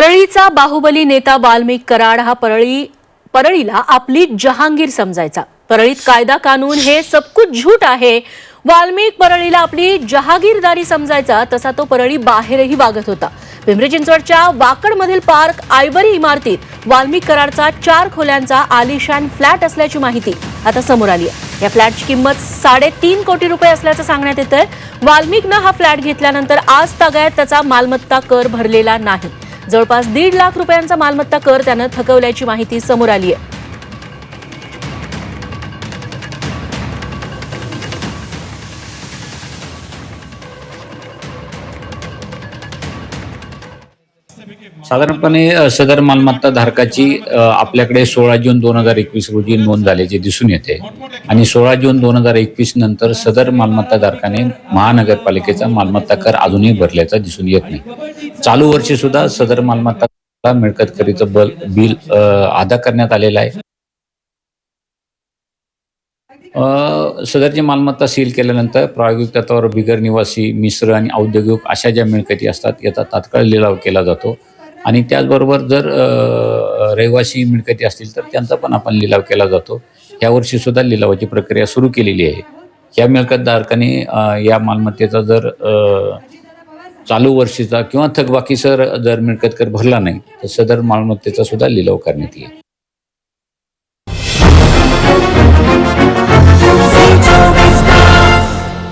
परळीचा बाहुबली नेता वाल्मिक कराड हा परळी परळीला आपली जहांगीर समजायचा. परळीत कायदा कानून हे सबकुच झूट आहे. वाल्मिक परळीला आपली जहागीरदारी समजायचा तसा तो परळी बाहेरही वागत होता. पिंपरी चिंचवडच्या वाकडमधील पार्क आयवरी इमारतीत वाल्मिक कराडचा चार खोल्यांचा आलिशान फ्लॅट असल्याची माहिती आता समोर आली आहे. या फ्लॅटची किंमत साडेतीन कोटी रुपये असल्याचं सांगण्यात येत आहे वाल्मिकनं हा फ्लॅट घेतल्यानंतर आज तागायत त्याचा मालमत्ता कर भरलेला नाही. जवळपास दीड लाख रुपयांचा मालमत्ता कर त्यानं थकवल्याची माहिती समोर आली आहे साधारणपणे सदर मालमत्ता धारकाची आपल्याकडे सोळा जून दोन हजार एकवीस रोजी नोंद झाल्याचे दिसून येते. आणि सोळा जून दोन हजार एकवीस नंतर सदर मालमत्ता धारकाने महानगरपालिकेचा मालमत्ता कर अजूनही भरल्याचा दिसून येत नाही. चालू वर्षी सुद्धा सदर मालमत्ता मिळकत करीचं बल बिल अदा करण्यात आलेलं आहे. सदरची मालमत्ता सील केल्यानंतर प्रायोगिक तत्वावर बिगर निवासी मिश्र आणि औद्योगिक अशा ज्या मिळकती असतात याचा तात्काळ लिलाव केला जातो. आणि त्याचबरोबर जर रहिवासी मिळकती असतील तर त्यांचा पण आपण लिलाव केला जातो. यावर्षी सुद्धा लिलावाची प्रक्रिया सुरू केलेली आहे. या मिळकतधारकाने या मालमत्तेचा जर चालू वर्षीचा किंवा थकबाकीसर जर मिळकत कर भरला नाही तर सदर मालमत्तेचा सुद्धा लिलाव करण्यात येईल.